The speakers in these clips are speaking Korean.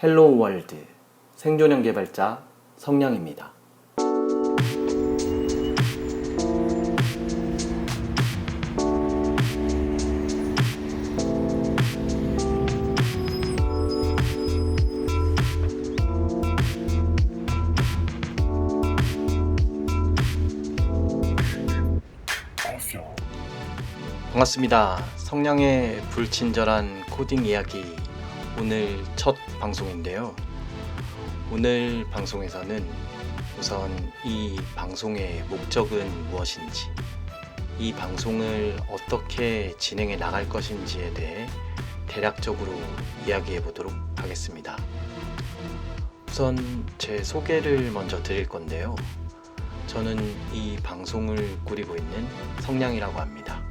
헬로우 월드 생존형 개발자 성량입니다. 반갑습니다. 성량의 불친절한 코딩 이야기 오늘 첫 방송인데요. 오늘 방송에서는 우선 이 방송의 목적은 무엇인지, 이 방송을 어떻게 진행해 나갈 것인지에 대해 대략적으로 이야기해 보도록 하겠습니다. 우선 제 소개를 먼저 드릴 건데요. 저는 이 방송을 꾸리고 있는 성량이라고 합니다.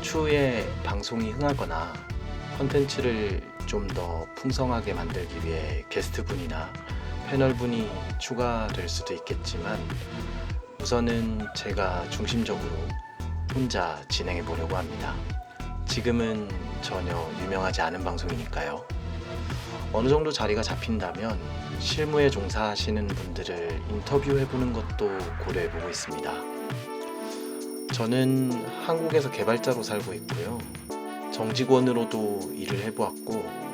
추후에 방송이 흥하거나 컨텐츠를 좀 더 풍성하게 만들기 위해 게스트분이나 패널분이 추가될 수도 있겠지만 우선은 제가 중심적으로 혼자 진행해 보려고 합니다. 지금은 전혀 유명하지 않은 방송이니까요. 어느 정도 자리가 잡힌다면 실무에 종사하시는 분들을 인터뷰해 보는 것도 고려해 보고 있습니다. 저는 한국에서 개발자로 살고 있고요. 정직원으로도 일을 해보았고,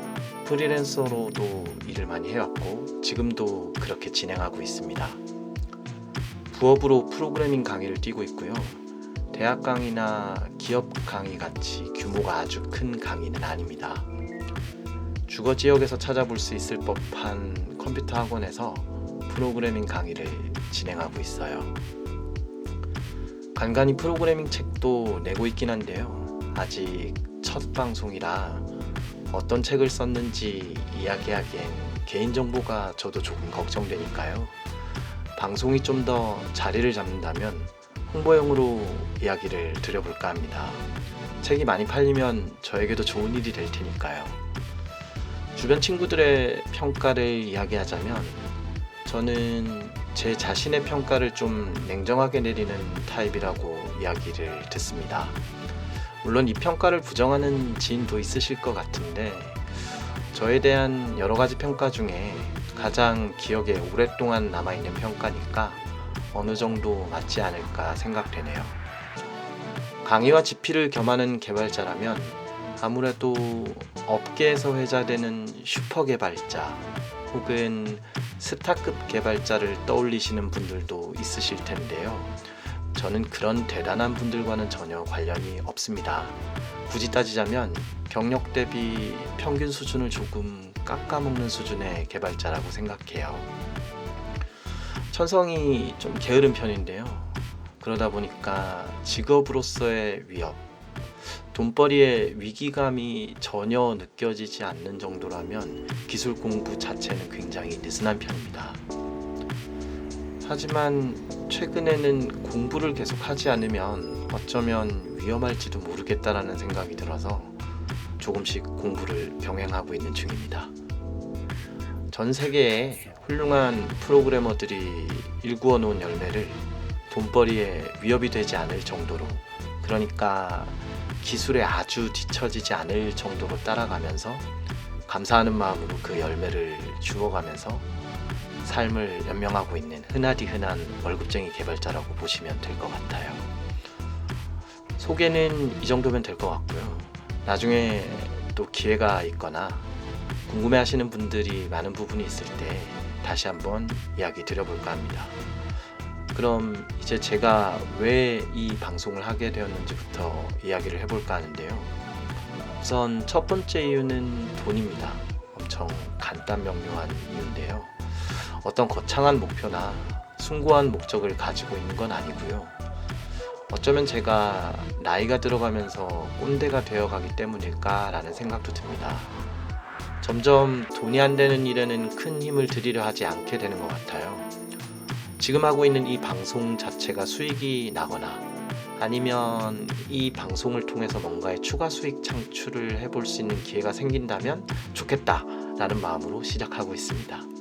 프리랜서로도 일을 많이 해왔고, 지금도 그렇게 진행하고 있습니다. 부업으로 프로그래밍 강의를 띄고 있고요. 대학 강의나 기업 강의 같이 규모가 아주 큰 강의는 아닙니다. 주거 지역에서 찾아볼 수 있을 법한 컴퓨터 학원에서 프로그래밍 강의를 진행하고 있어요. 간간히 프로그래밍 책도 내고 있긴 한데요. 아직 첫 방송이라 어떤 책을 썼는지 이야기하기엔 개인정보가 저도 조금 걱정되니까요. 방송이 좀 더 자리를 잡는다면 홍보용으로 이야기를 드려볼까 합니다. 책이 많이 팔리면 저에게도 좋은 일이 될 테니까요. 주변 친구들의 평가를 이야기하자면 저는 제 자신의 평가를 좀 냉정하게 내리는 타입이라고 이야기를 듣습니다. 물론 이 평가를 부정하는 지인도 있으실 것 같은데 저에 대한 여러 가지 평가 중에 가장 기억에 오랫동안 남아있는 평가니까 어느 정도 맞지 않을까 생각되네요. 강의와 지피를 겸하는 개발자라면 아무래도 업계에서 회자되는 슈퍼 개발자 혹은 스타급 개발자를 떠올리시는 분들도 있으실 텐데요. 저는 그런 대단한 분들과는 전혀 관련이 없습니다. 굳이 따지자면 경력 대비 평균 수준을 조금 깎아먹는 수준의 개발자라고 생각해요. 천성이 좀 게으른 편인데요. 그러다 보니까 직업으로서의 위협, 돈벌이의 위기감이 전혀 느껴지지 않는 정도라면 기술 공부 자체는 굉장히 느슨한 편입니다. 하지만 최근에는 공부를 계속 하지 않으면 어쩌면 위험할지도 모르겠다라는 생각이 들어서 조금씩 공부를 병행하고 있는 중입니다. 전 세계에 훌륭한 프로그래머들이 일구어 놓은 열매를 돈벌이에 위협이 되지 않을 정도로 그러니까 기술에 아주 뒤처지지 않을 정도로 따라가면서 감사하는 마음으로 그 열매를 주워가면서 삶을 연명하고 있는 흔하디 흔한 월급쟁이 개발자라고 보시면 될 것 같아요. 소개는 이 정도면 될 것 같고요. 나중에 또 기회가 있거나 궁금해 하시는 분들이 많은 부분이 있을 때 다시 한번 이야기 드려볼까 합니다. 그럼 이제 제가 왜 이 방송을 하게 되었는지부터 이야기를 해볼까 하는데요. 우선 첫 번째 이유는 돈입니다. 엄청 간단 명료한 이유인데요. 어떤 거창한 목표나 숭고한 목적을 가지고 있는 건 아니고요. 어쩌면 제가 나이가 들어가면서 꼰대가 되어가기 때문일까라는 생각도 듭니다. 점점 돈이 안 되는 일에는 큰 힘을 들이려 하지 않게 되는 것 같아요. 지금 하고 있는 이 방송 자체가 수익이 나거나 아니면 이 방송을 통해서 뭔가의 추가 수익 창출을 해볼 수 있는 기회가 생긴다면 좋겠다라는 마음으로 시작하고 있습니다.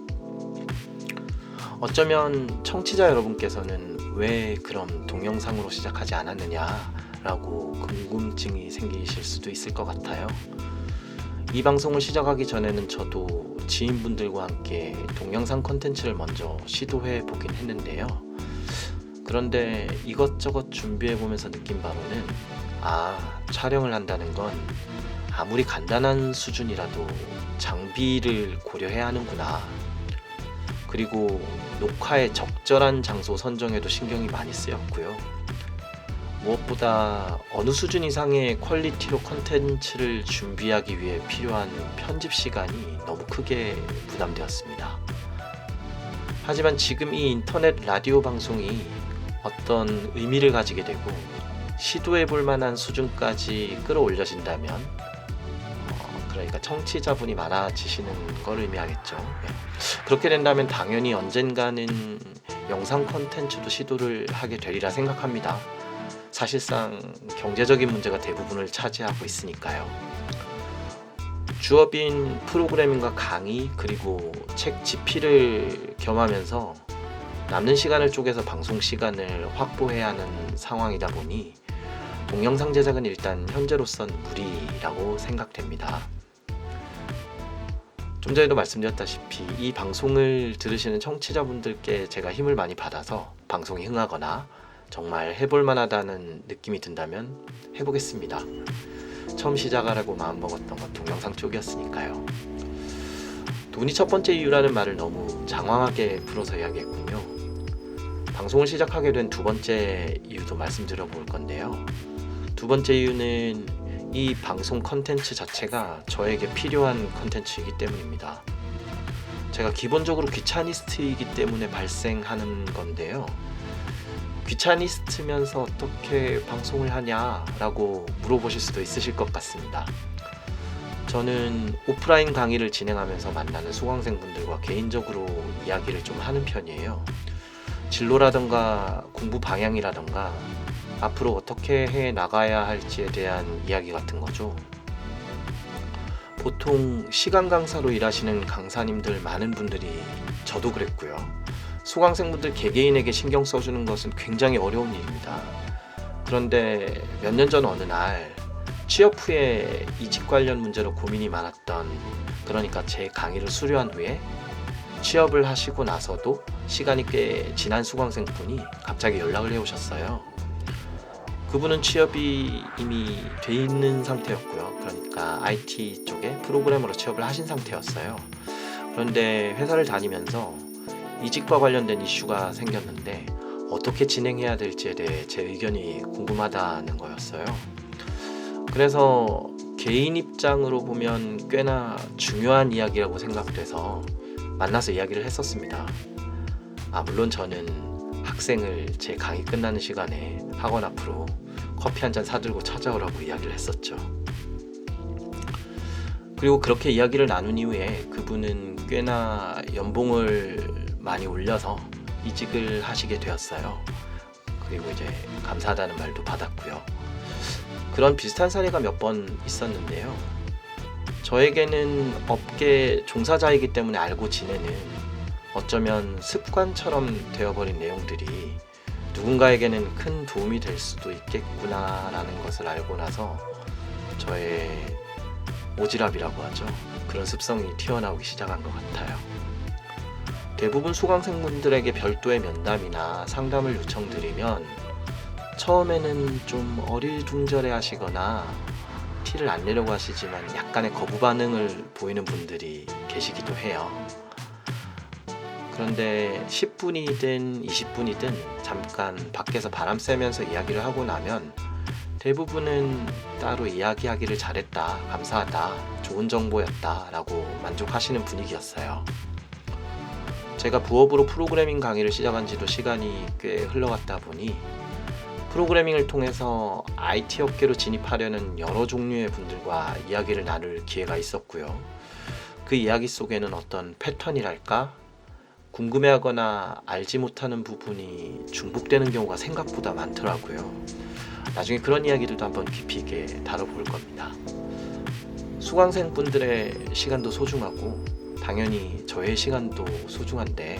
어쩌면 청취자 여러분께서는 왜 그럼 동영상으로 시작하지 않았느냐라고 궁금증이 생기실 수도 있을 것 같아요. 이 방송을 시작하기 전에는 저도 지인분들과 함께 동영상 컨텐츠를 먼저 시도해 보긴 했는데요. 그런데 이것저것 준비해 보면서 느낀 바로는 아, 촬영을 한다는 건 아무리 간단한 수준이라도 장비를 고려해야 하는구나. 그리고 녹화의 적절한 장소 선정에도 신경이 많이 쓰였고요. 무엇보다 어느 수준 이상의 퀄리티로 컨텐츠를 준비하기 위해 필요한 편집 시간이 너무 크게 부담되었습니다. 하지만 지금 이 인터넷 라디오 방송이 어떤 의미를 가지게 되고 시도해 볼 만한 수준까지 끌어올려진다면 어, 그러니까 청취자분이 많아지시는 걸 의미하겠죠. 예. 그렇게 된다면 당연히 언젠가는 영상 컨텐츠도 시도를 하게 되리라 생각합니다. 사실상 경제적인 문제가 대부분을 차지하고 있으니까요. 주업인 프로그래밍과 강의 그리고 책 집필을 겸하면서 남는 시간을 쪼개서 방송 시간을 확보해야 하는 상황이다 보니 동영상 제작은 일단 현재로선 무리라고 생각됩니다. 좀 전에도 말씀드렸다시피 이 방송을 들으시는 청취자분들께 제가 힘을 많이 받아서 방송이 흥하거나 정말 해볼 만하다는 느낌이 든다면 해보겠습니다. 처음 시작하라고 마음먹었던 건 동영상 쪽이었으니까요. 돈이 첫 번째 이유라는 말을 너무 장황하게 풀어서 이야기했군요. 방송을 시작하게 된 두 번째 이유도 말씀드려 볼 건데요. 두 번째 이유는 이 방송 컨텐츠 자체가 저에게 필요한 컨텐츠이기 때문입니다. 제가 기본적으로 귀차니스트이기 때문에 발생하는 건데요. 귀차니스트면서 어떻게 방송을 하냐라고 물어보실 수도 있으실 것 같습니다. 저는 오프라인 강의를 진행하면서 만나는 수강생분들과 개인적으로 이야기를 좀 하는 편이에요. 진로라던가 공부 방향이라던가 앞으로 어떻게 해 나가야 할지에 대한 이야기 같은 거죠. 보통 시간 강사로 일하시는 강사님들 많은 분들이 저도 그랬고요. 수강생분들 개개인에게 신경 써주는 것은 굉장히 어려운 일입니다. 그런데 몇 년 전 어느 날 취업 후에 이직 관련 문제로 고민이 많았던 그러니까 제 강의를 수료한 후에 취업을 하시고 나서도 시간이 꽤 지난 수강생분이 갑자기 연락을 해오셨어요. 그분은 취업이 이미 돼 있는 상태였고요. 그러니까 IT 쪽에 프로그래머로 취업을 하신 상태였어요. 그런데 회사를 다니면서 이직과 관련된 이슈가 생겼는데 어떻게 진행해야 될지에 대해 제 의견이 궁금하다는 거였어요. 그래서 개인 입장으로 보면 꽤나 중요한 이야기라고 생각돼서 만나서 이야기를 했었습니다. 아, 물론 저는 학생을 제 강의 끝나는 시간에 학원 앞으로 커피 한 잔 사들고 찾아오라고 이야기를 했었죠. 그리고 그렇게 이야기를 나눈 이후에 그분은 꽤나 연봉을 많이 올려서 이직을 하시게 되었어요. 그리고 이제 감사하다는 말도 받았고요. 그런 비슷한 사례가 몇 번 있었는데요. 저에게는 업계 종사자이기 때문에 알고 지내는 어쩌면 습관처럼 되어버린 내용들이 누군가에게는 큰 도움이 될 수도 있겠구나라는 것을 알고 나서 저의 오지랖이라고 하죠. 그런 습성이 튀어나오기 시작한 것 같아요. 대부분 수강생분들에게 별도의 면담이나 상담을 요청드리면 처음에는 좀 어리둥절해 하시거나 티를 안 내려고 하시지만 약간의 거부 반응을 보이는 분들이 계시기도 해요. 그런데 10분이든 20분이든 잠깐 밖에서 바람 쐬면서 이야기를 하고 나면 대부분은 따로 이야기하기를 잘했다, 감사하다, 좋은 정보였다 라고 만족하시는 분위기였어요. 제가 부업으로 프로그래밍 강의를 시작한 지도 시간이 꽤 흘러갔다 보니 프로그래밍을 통해서 IT 업계로 진입하려는 여러 종류의 분들과 이야기를 나눌 기회가 있었고요. 그 이야기 속에는 어떤 패턴이랄까 궁금해하거나 알지 못하는 부분이 중복되는 경우가 생각보다 많더라고요. 나중에 그런 이야기들도 한번 깊이 있게 다뤄볼 겁니다. 수강생분들의 시간도 소중하고 당연히 저의 시간도 소중한데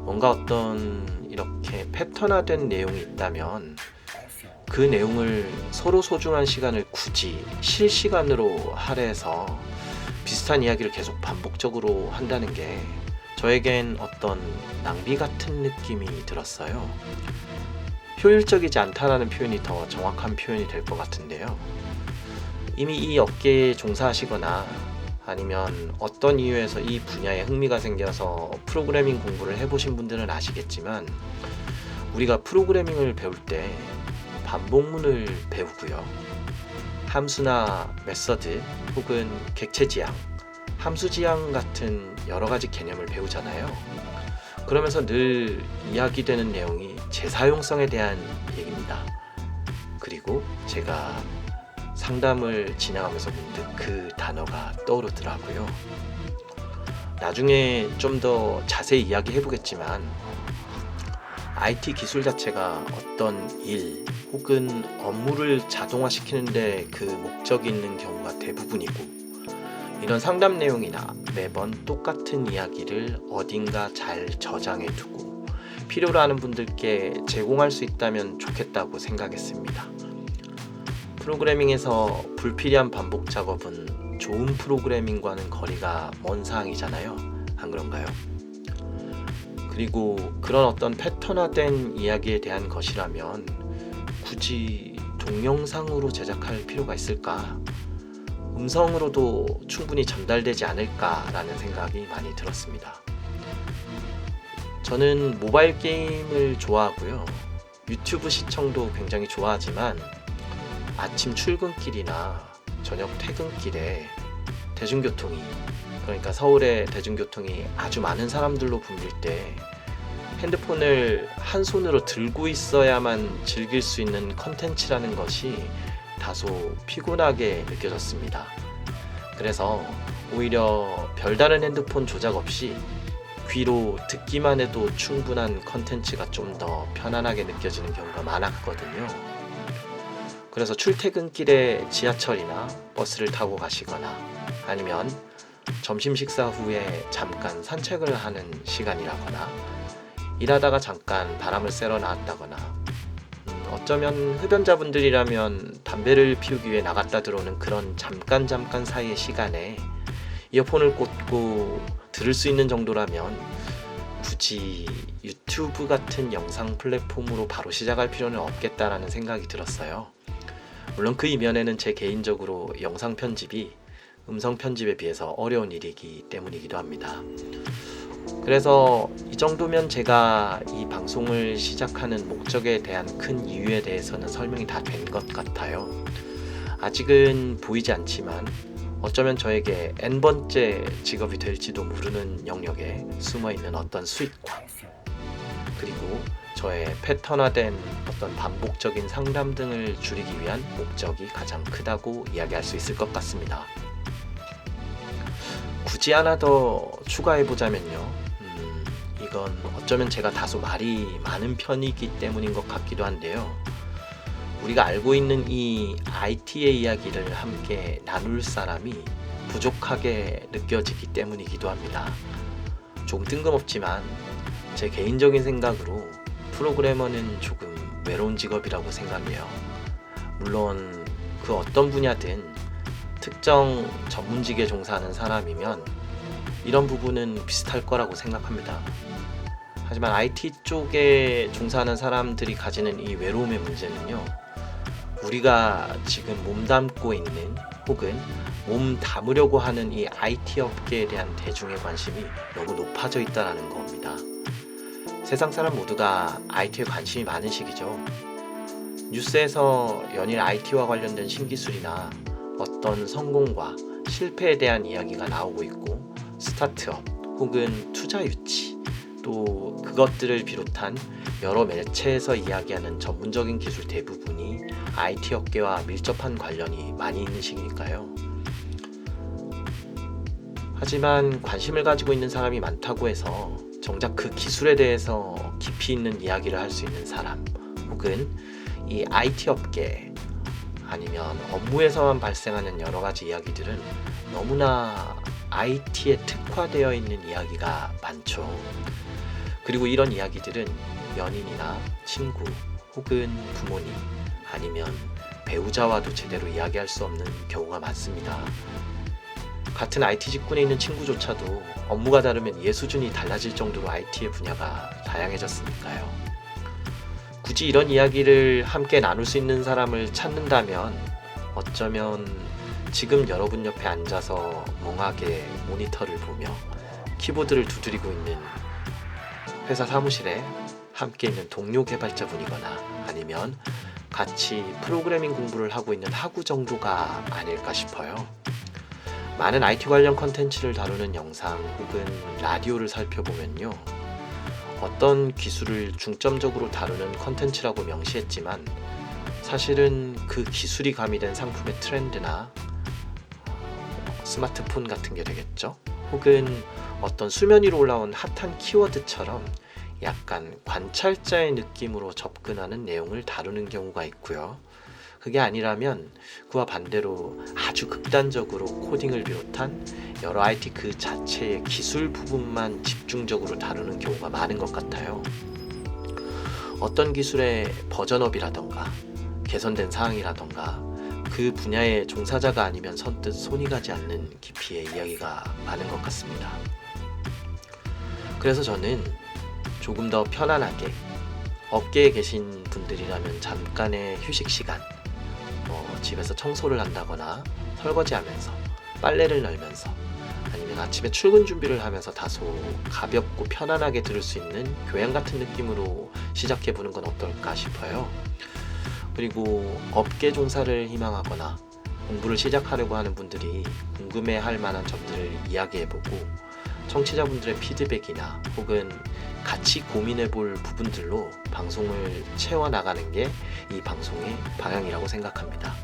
뭔가 어떤 이렇게 패턴화된 내용이 있다면 그 내용을 서로 소중한 시간을 굳이 실시간으로 할애해서 비슷한 이야기를 계속 반복적으로 한다는 게 저에겐 어떤 낭비 같은 느낌이 들었어요. 효율적이지 않다라는 표현이 더 정확한 표현이 될 것 같은데요. 이미 이 업계에 종사하시거나 아니면 어떤 이유에서 이 분야에 흥미가 생겨서 프로그래밍 공부를 해보신 분들은 아시겠지만 우리가 프로그래밍을 배울 때 반복문을 배우고요. 함수나 메서드 혹은 객체 지향, 함수 지향 같은 여러 가지 개념을 배우잖아요. 그러면서 늘 이야기되는 내용이 재사용성에 대한 얘기입니다. 그리고 제가 상담을 진행하면서 문득 그 단어가 떠오르더라고요. 나중에 좀 더 자세히 이야기해 보겠지만 IT 기술 자체가 어떤 일 혹은 업무를 자동화시키는데 그 목적이 있는 경우가 대부분이고 이런 상담 내용이나 매번 똑같은 이야기를 어딘가 잘 저장해 두고 필요로 하는 분들께 제공할 수 있다면 좋겠다고 생각했습니다. 프로그래밍에서 불필요한 반복 작업은 좋은 프로그래밍과는 거리가 먼 사항이잖아요. 안 그런가요? 그리고 그런 어떤 패턴화된 이야기에 대한 것이라면 굳이 동영상으로 제작할 필요가 있을까? 음성으로도 충분히 전달되지 않을까라는 생각이 많이 들었습니다. 저는 모바일 게임을 좋아하고요. 유튜브 시청도 굉장히 좋아하지만 아침 출근길이나 저녁 퇴근길에 대중교통이 그러니까 서울의 대중교통이 아주 많은 사람들로 붐빌 때 핸드폰을 한 손으로 들고 있어야만 즐길 수 있는 컨텐츠라는 것이 다소 피곤하게 느껴졌습니다. 그래서 오히려 별다른 핸드폰 조작 없이 귀로 듣기만 해도 충분한 컨텐츠가 좀 더 편안하게 느껴지는 경우가 많았거든요. 그래서 출퇴근길에 지하철이나 버스를 타고 가시거나 아니면 점심 식사 후에 잠깐 산책을 하는 시간이라거나 일하다가 잠깐 바람을 쐬러 나왔다거나 음, 어쩌면 흡연자분들이라면 담배를 피우기 위해 나갔다 들어오는 그런 잠깐 잠깐 사이의 시간에 이어폰을 꽂고 들을 수 있는 정도라면 굳이 유튜브 같은 영상 플랫폼으로 바로 시작할 필요는 없겠다라는 생각이 들었어요. 물론 그 이면에는 제 개인적으로 영상 편집이 음성 편집에 비해서 어려운 일이기 때문이기도 합니다. 그래서 이 정도면 제가 이 방송을 시작하는 목적에 대한 큰 이유에 대해서는 설명이 다 된 것 같아요. 아직은 보이지 않지만 어쩌면 저에게 n번째 직업이 될지도 모르는 영역에 숨어 있는 어떤 수익과 그리고 저의 패턴화된 어떤 반복적인 상담 등을 줄이기 위한 목적이 가장 크다고 이야기할 수 있을 것 같습니다. 굳이 하나 더 추가해 보자면요. 음, 이건 어쩌면 제가 다소 말이 많은 편이기 때문인 것 같기도 한데요. 우리가 알고 있는 이 IT의 이야기를 함께 나눌 사람이 부족하게 느껴지기 때문이기도 합니다. 조금 뜬금없지만 제 개인적인 생각으로 프로그래머는 조금 외로운 직업이라고 생각해요. 물론 그 어떤 분야든 특정 전문직에 종사하는 사람이면 이런 부분은 비슷할 거라고 생각합니다. 하지만 IT 쪽에 종사하는 사람들이 가지는 이 외로움의 문제는요. 우리가 지금 몸담고 있는 혹은 몸 담으려고 하는 이 IT 업계에 대한 대중의 관심이 너무 높아져 있다는 겁니다. 세상 사람 모두가 IT에 관심이 많은 시기죠. 뉴스에서 연일 IT와 관련된 신기술이나 어떤 성공과 실패에 대한 이야기가 나오고 있고 스타트업 혹은 투자 유치 또 그것들을 비롯한 여러 매체에서 이야기하는 전문적인 기술 대부분이 IT 업계와 밀접한 관련이 많이 있는 시기니까요. 하지만 관심을 가지고 있는 사람이 많다고 해서 정작 그 기술에 대해서 깊이 있는 이야기를 할 수 있는 사람 혹은 이 IT 업계 아니면 업무에서만 발생하는 여러 가지 이야기들은 너무나 IT에 특화되어 있는 이야기가 많죠. 그리고 이런 이야기들은 연인이나 친구 혹은 부모님 아니면 배우자와도 제대로 이야기할 수 없는 경우가 많습니다. 같은 IT 직군에 있는 친구조차도 업무가 다르면 이해 수준이 달라질 정도로 IT의 분야가 다양해졌으니까요. 굳이 이런 이야기를 함께 나눌 수 있는 사람을 찾는다면 어쩌면 지금 여러분 옆에 앉아서 멍하게 모니터를 보며 키보드를 두드리고 있는 회사 사무실에 함께 있는 동료 개발자분이거나 아니면 같이 프로그래밍 공부를 하고 있는 학우 정도가 아닐까 싶어요. 많은 IT 관련 컨텐츠를 다루는 영상 혹은 라디오를 살펴보면요. 어떤 기술을 중점적으로 다루는 컨텐츠라고 명시했지만 사실은 그 기술이 가미된 상품의 트렌드나 스마트폰 같은 게 되겠죠. 혹은 어떤 수면 위로 올라온 핫한 키워드처럼 약간 관찰자의 느낌으로 접근하는 내용을 다루는 경우가 있고요. 그게 아니라면 그와 반대로 아주 극단적으로 코딩을 비롯한 여러 IT 그 자체의 기술 부분만 집중적으로 다루는 경우가 많은 것 같아요. 어떤 기술의 버전업이라던가 개선된 사항이라던가 그 분야의 종사자가 아니면 선뜻 손이 가지 않는 깊이의 이야기가 많은 것 같습니다. 그래서 저는 조금 더 편안하게 업계에 계신 분들이라면 잠깐의 휴식 시간, 뭐 집에서 청소를 한다거나 설거지하면서 빨래를 널면서 아니면 아침에 출근 준비를 하면서 다소 가볍고 편안하게 들을 수 있는 교양 같은 느낌으로 시작해 보는 건 어떨까 싶어요. 그리고 업계 종사를 희망하거나 공부를 시작하려고 하는 분들이 궁금해 할 만한 점들을 이야기해 보고 청취자분들의 피드백이나 혹은 같이 고민해 볼 부분들로 방송을 채워나가는 게 이 방송의 방향이라고 생각합니다.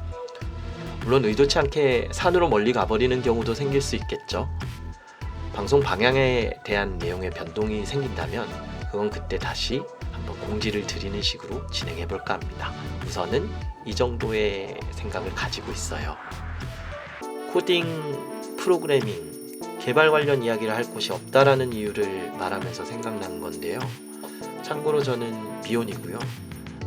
물론 의도치 않게 산으로 멀리 가버리는 경우도 생길 수 있겠죠. 방송 방향에 대한 내용의 변동이 생긴다면 그건 그때 다시 한번 공지를 드리는 식으로 진행해 볼까 합니다. 우선은 이 정도의 생각을 가지고 있어요. 코딩, 프로그래밍, 개발 관련 이야기를 할 곳이 없다라는 이유를 말하면서 생각난 건데요. 참고로 저는 비혼이고요.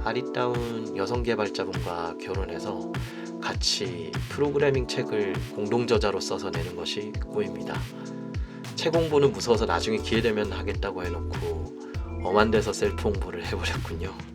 아리따운 여성 개발자분과 결혼해서 같이 프로그래밍 책을 공동 저자로 써서 내는 것이 꿈입니다. 책 홍보는 무서워서 나중에 기회 되면 하겠다고 해놓고 엄한 데서 셀프 홍보를 해버렸군요.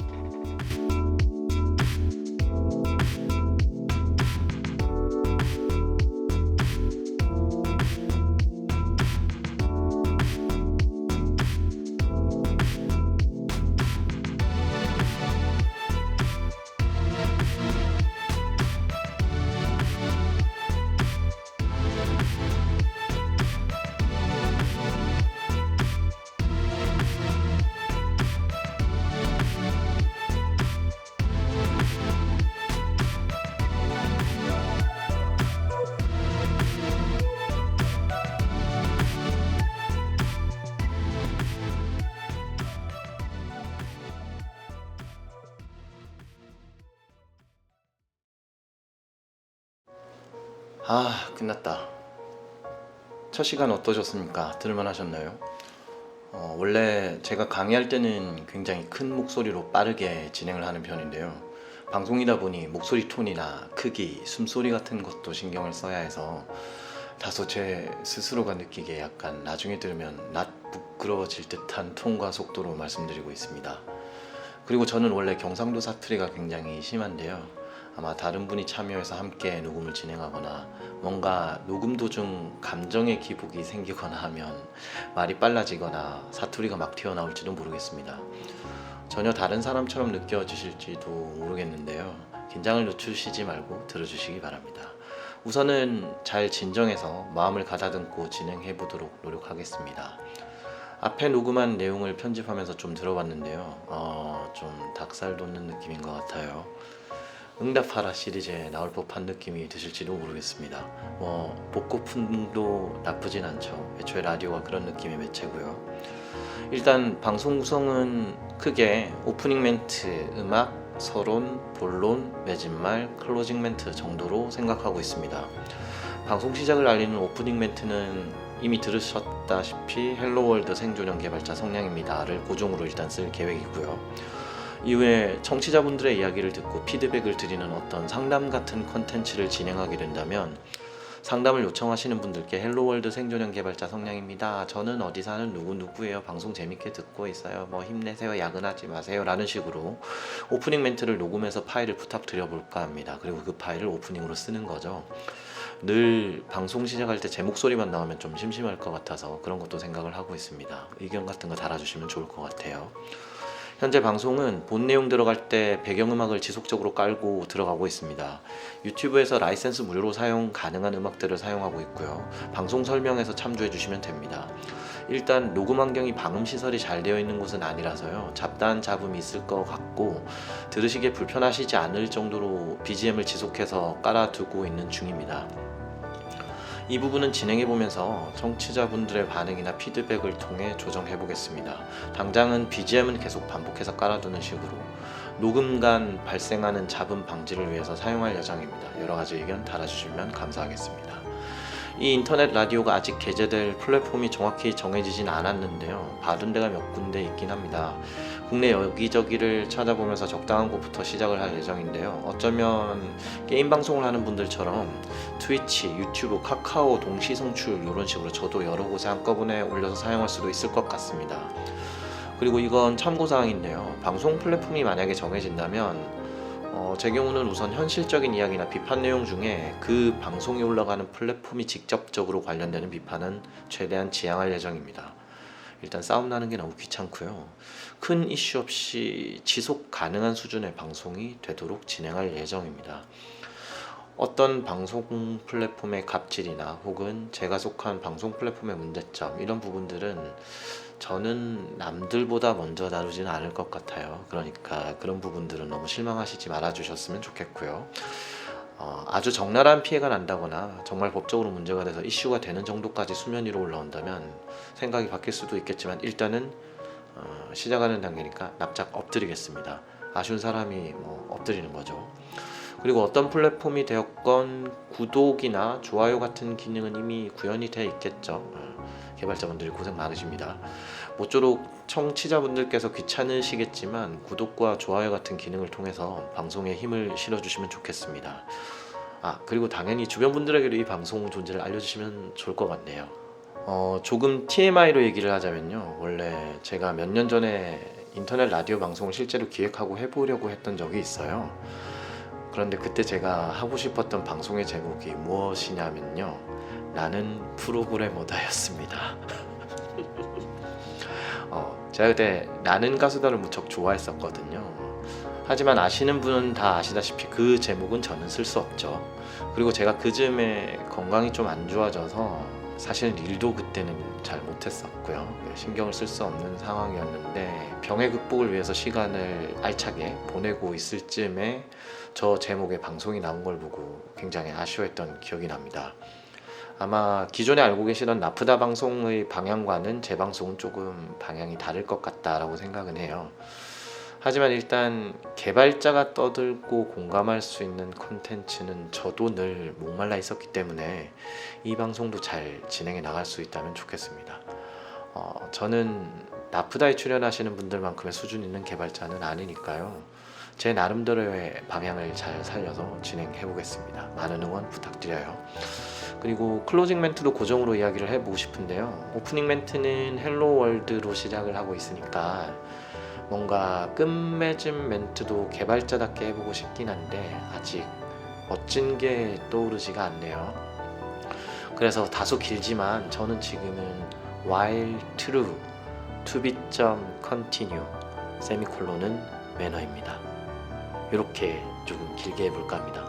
끝났다. 첫 시간 어떠셨습니까? 들을만 하셨나요? 어, 원래 제가 강의할 때는 굉장히 큰 목소리로 빠르게 진행을 하는 편인데요. 방송이다 보니 목소리 톤이나 크기, 숨소리 같은 것도 신경을 써야 해서 다소 제 스스로가 느끼기에 약간 나중에 들으면 낯 부끄러워질 듯한 톤과 속도로 말씀드리고 있습니다. 그리고 저는 원래 경상도 사투리가 굉장히 심한데요. 아마 다른 분이 참여해서 함께 녹음을 진행하거나 뭔가 녹음 도중 감정의 기복이 생기거나 하면 말이 빨라지거나 사투리가 막 튀어나올지도 모르겠습니다. 전혀 다른 사람처럼 느껴지실지도 모르겠는데요. 긴장을 늦추시지 말고 들어주시기 바랍니다. 우선은 잘 진정해서 마음을 가다듬고 진행해 보도록 노력하겠습니다. 앞에 녹음한 내용을 편집하면서 좀 들어봤는데요. 어, 좀 닭살 돋는 느낌인 것 같아요. 응답하라 시리즈에 나올 법한 느낌이 드실지도 모르겠습니다. 뭐 복고풍도 나쁘진 않죠. 애초에 라디오가 그런 느낌의 매체고요. 일단 방송 구성은 크게 오프닝 멘트, 음악, 서론, 본론, 매진말, 클로징 멘트 정도로 생각하고 있습니다. 방송 시작을 알리는 오프닝 멘트는 이미 들으셨다시피 헬로월드 생존형 개발자 성량입니다를 고정으로 일단 쓸 계획이고요. 이후에 청취자분들의 이야기를 듣고 피드백을 드리는 어떤 상담 같은 컨텐츠를 진행하게 된다면 상담을 요청하시는 분들께 헬로월드 생존형 개발자 성량입니다. 저는 어디 사는 누구 누구예요. 방송 재밌게 듣고 있어요. 뭐 힘내세요. 야근하지 마세요. 라는 식으로 오프닝 멘트를 녹음해서 파일을 부탁드려 볼까 합니다. 그리고 그 파일을 오프닝으로 쓰는 거죠. 늘 방송 시작할 때 제 목소리만 나오면 좀 심심할 것 같아서 그런 것도 생각을 하고 있습니다. 의견 같은 거 달아주시면 좋을 것 같아요. 현재 방송은 본 내용 들어갈 때 배경음악을 지속적으로 깔고 들어가고 있습니다. 유튜브에서 라이센스 무료로 사용 가능한 음악들을 사용하고 있고요. 방송 설명에서 참조해 주시면 됩니다. 일단 녹음 환경이 방음 시설이 잘 되어 있는 곳은 아니라서요. 잡다한 잡음이 있을 것 같고 들으시기에 불편하시지 않을 정도로 BGM을 지속해서 깔아두고 있는 중입니다. 이 부분은 진행해 보면서 청취자분들의 반응이나 피드백을 통해 조정해 보겠습니다. 당장은 BGM은 계속 반복해서 깔아두는 식으로 녹음간 발생하는 잡음 방지를 위해서 사용할 예정입니다. 여러 가지 의견 달아주시면 감사하겠습니다. 이 인터넷 라디오가 아직 게재될 플랫폼이 정확히 정해지진 않았는데요. 받은 데가 몇 군데 있긴 합니다. 국내 여기저기를 찾아보면서 적당한 곳부터 시작을 할 예정인데요. 어쩌면 게임 방송을 하는 분들처럼 트위치, 유튜브, 카카오 동시 송출 이런 식으로 저도 여러 곳에 한꺼번에 올려서 사용할 수도 있을 것 같습니다. 그리고 이건 참고사항인데요. 방송 플랫폼이 만약에 정해진다면 어, 제 경우는 우선 현실적인 이야기나 비판 내용 중에 그 방송에 올라가는 플랫폼이 직접적으로 관련되는 비판은 최대한 지양할 예정입니다. 일단 싸움 나는 게 너무 귀찮고요. 큰 이슈 없이 지속 가능한 수준의 방송이 되도록 진행할 예정입니다. 어떤 방송 플랫폼의 갑질이나 혹은 제가 속한 방송 플랫폼의 문제점 이런 부분들은 저는 남들보다 먼저 다루지는 않을 것 같아요. 그러니까 그런 부분들은 너무 실망하시지 말아 주셨으면 좋겠고요. 어, 아주 적나라한 피해가 난다거나 정말 법적으로 문제가 돼서 이슈가 되는 정도까지 수면 위로 올라온다면 생각이 바뀔 수도 있겠지만 일단은 어, 시작하는 단계니까 납작 엎드리겠습니다. 아쉬운 사람이 뭐 엎드리는 거죠. 그리고 어떤 플랫폼이 되었건 구독이나 좋아요 같은 기능은 이미 구현이 되어 있겠죠. 어, 개발자분들이 고생 많으십니다. 모쪼록 청취자분들께서 귀찮으시겠지만 구독과 좋아요 같은 기능을 통해서 방송에 힘을 실어주시면 좋겠습니다. 아 그리고 당연히 주변 분들에게도 이 방송 존재를 알려주시면 좋을 것 같네요. 어, 조금 TMI로 얘기를 하자면요. 원래 제가 몇 년 전에 인터넷 라디오 방송을 실제로 기획하고 해보려고 했던 적이 있어요. 그런데 그때 제가 하고 싶었던 방송의 제목이 무엇이냐면요. 나는 프로그래머다였습니다. 어, 제가 그때 나는 가수다를 무척 좋아했었거든요. 하지만 아시는 분은 다 아시다시피 그 제목은 저는 쓸 수 없죠. 그리고 제가 그 즈음에 건강이 좀 안 좋아져서 사실 일도 그때는 잘 못했었고요. 신경을 쓸 수 없는 상황이었는데 병의 극복을 위해서 시간을 알차게 보내고 있을 즈음에 저 제목의 방송이 나온 걸 보고 굉장히 아쉬워했던 기억이 납니다. 아마 기존에 알고 계시던 나프다 방송의 방향과는 제 방송은 조금 방향이 다를 것 같다라고 생각은 해요. 하지만 일단 개발자가 떠들고 공감할 수 있는 콘텐츠는 저도 늘 목말라 있었기 때문에 이 방송도 잘 진행해 나갈 수 있다면 좋겠습니다. 어, 저는 나프다에 출연하시는 분들만큼의 수준 있는 개발자는 아니니까요. 제 나름대로의 방향을 잘 살려서 진행해 보겠습니다. 많은 응원 부탁드려요. 그리고 클로징 멘트도 고정으로 이야기를 해보고 싶은데요. 오프닝 멘트는 헬로 월드로 시작을 하고 있으니까 뭔가 끝맺음 멘트도 개발자답게 해보고 싶긴 한데 아직 멋진 게 떠오르지가 않네요. 그래서 다소 길지만 저는 지금은 while true to be continue 세미콜론은 매너입니다. 이렇게 조금 길게 해볼까 합니다.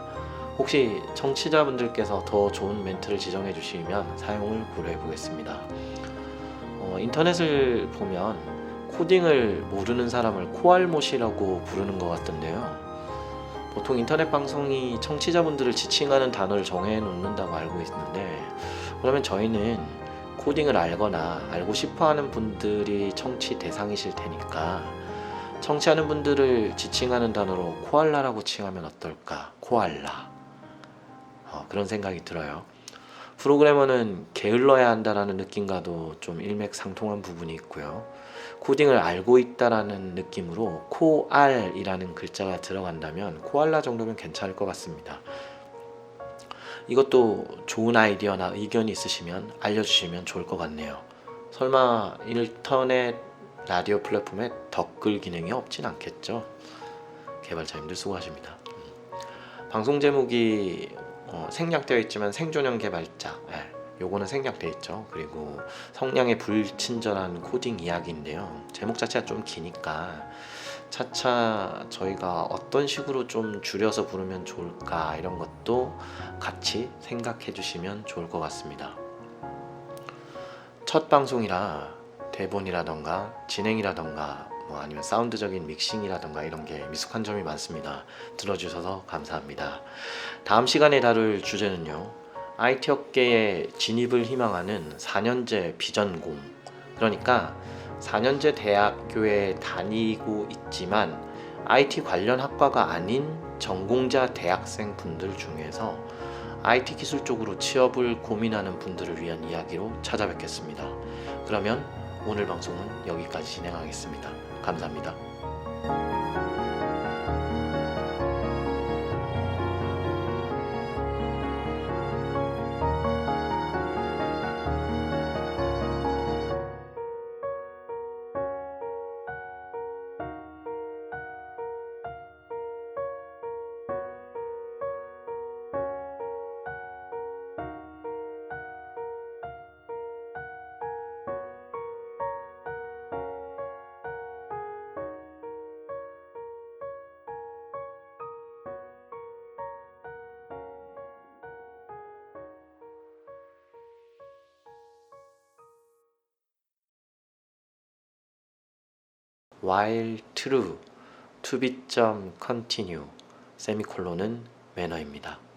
혹시 청취자분들께서 더 좋은 멘트를 지정해 주시면 사용을 고려해 보겠습니다. 어, 인터넷을 보면 코딩을 모르는 사람을 코알못이라고 부르는 것 같던데요. 보통 인터넷 방송이 청취자분들을 지칭하는 단어를 정해 놓는다고 알고 있는데 그러면 저희는 코딩을 알거나 알고 싶어 하는 분들이 청취 대상이실 테니까 청취하는 분들을 지칭하는 단어로 코알라라고 칭하면 어떨까? 코알라. 어, 그런 생각이 들어요. 프로그래머는 게을러야 한다라는 느낌과도 좀 일맥상통한 부분이 있고요. 코딩을 알고 있다라는 느낌으로 코알이라는 글자가 들어간다면 코알라 정도면 괜찮을 것 같습니다. 이것도 좋은 아이디어나 의견이 있으시면 알려주시면 좋을 것 같네요. 설마 인터넷 라디오 플랫폼에 댓글 기능이 없진 않겠죠? 개발자님들 수고하십니다. 음. 방송 제목이 어, 생략되어 있지만 생존형 개발자. 예, 요거는 생략되어 있죠. 그리고 성량의 불친절한 코딩 이야기인데요. 제목 자체가 좀 기니까 차차 저희가 어떤 식으로 좀 줄여서 부르면 좋을까 이런 것도 같이 생각해 주시면 좋을 것 같습니다. 첫 방송이라 대본이라던가 진행이라던가 뭐 아니면 사운드적인 믹싱이라던가 이런 게 미숙한 점이 많습니다. 들어주셔서 감사합니다. 다음 시간에 다룰 주제는요. IT 업계에 진입을 희망하는 4년제 비전공. 그러니까 4년제 대학교에 다니고 있지만 IT 관련 학과가 아닌 전공자 대학생 분들 중에서 IT 기술 쪽으로 취업을 고민하는 분들을 위한 이야기로 찾아뵙겠습니다. 그러면 오늘 방송은 여기까지 진행하겠습니다. 감사합니다. While true to be continue 세미콜론은 매너입니다.